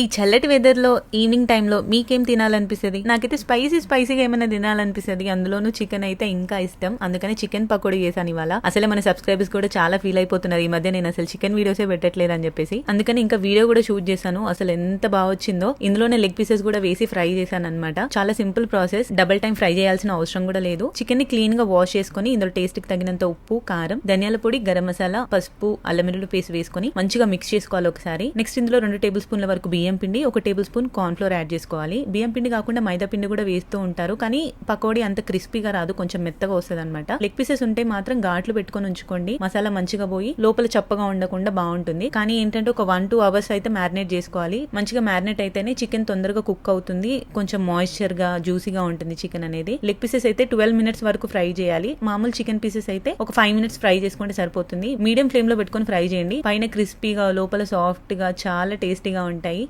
ఈ చల్లటి వెదర్లో ఈవినింగ్ టైంలో మీకేం తినాలనిపిస్తుంది? నాకైతే స్పైసీ స్పైసీగా ఏమైనా తినాలనిపిస్తుంది. అందులోనూ చికెన్ అయితే ఇంకా ఇష్టం. అందుకని చికెన్ పకోడీ చేశాను ఇవాళ. అసలే మన సబ్స్క్రైబర్స్ కూడా చాలా ఫీల్ అయిపోతున్నారు. ఈ మధ్య నేను అసలు చికెన్ వీడియోసే పెట్టట్లేదు అని చెప్పేసి. అందుకని ఇంకా వీడియో కూడా షూట్ చేశాను. అసలు ఎంత బాగా వచ్చిందో. ఇందులోనే లెగ్ పీసెస్ కూడా వేసి ఫ్రై చేశాను అనమాట చాలా simple process double time fry చేయాల్సిన అవసరం కూడా లేదు. చికెన్ని క్లీన్గా వాష్ చేసుకొని ఇందులో టేస్ట్కి తగినంత ఉప్పు కారం ధనియాల పొడి గరం మసాలా పసుపు అల్లం పేస్ట్ వేసుకొని మంచిగా మిక్స్ చేసుకోవాలి ఒకసారి. నెక్స్ట్ ఇందులో రెండు టేబుల్ స్పూన్ల వరకు బియ్యం బియ్యం పిండి ఒక table spoon corn flour add చేసుకోవాలి. బియ్యం పిండి కాకుండా మైదా పిండి కూడా వేస్తూ ఉంటారు. కానీ పకోడీ అంత క్రిస్పీగా రాదు. కొంచెం మెత్తగా వస్తుంది అనమాట లెగ్ పీసెస్ ఉంటే మాత్రం ఘాట్లు పెట్టుకొని ఉంచుకోండి. మసాలా మంచిగా పోయి లోపల చప్పగా ఉండకుండా బాగుంటుంది. కానీ ఏంటంటే ఒక వన్ టూ అవర్స్ అయితే మ్యారినేట్ చేసుకోవాలి. మంచిగా మ్యారినేట్ అయితేనే చికెన్ తొందరగా కుక్ అవుతుంది. కొంచెం మాయిశ్చర్గా జ్యూసీగా ఉంటుంది చికెన్ అనేది. లెగ్ పీసెస్ అయితే ట్వెల్వ్ మినిట్స్ వరకు ఫ్రై చేయాలి. మామూలు చికెన్ పీసెస్ అయితే ఒక ఫైవ్ మినిట్స్ ఫ్రై చేసుకుంటే సరిపోతుంది. మీడియం ఫ్లేమ్లో పెట్టుకొని ఫ్రై చేయండి. పైన క్రిస్పీగా లోపల సాఫ్ట్గా చాలా టేస్టీగా ఉంటాయి.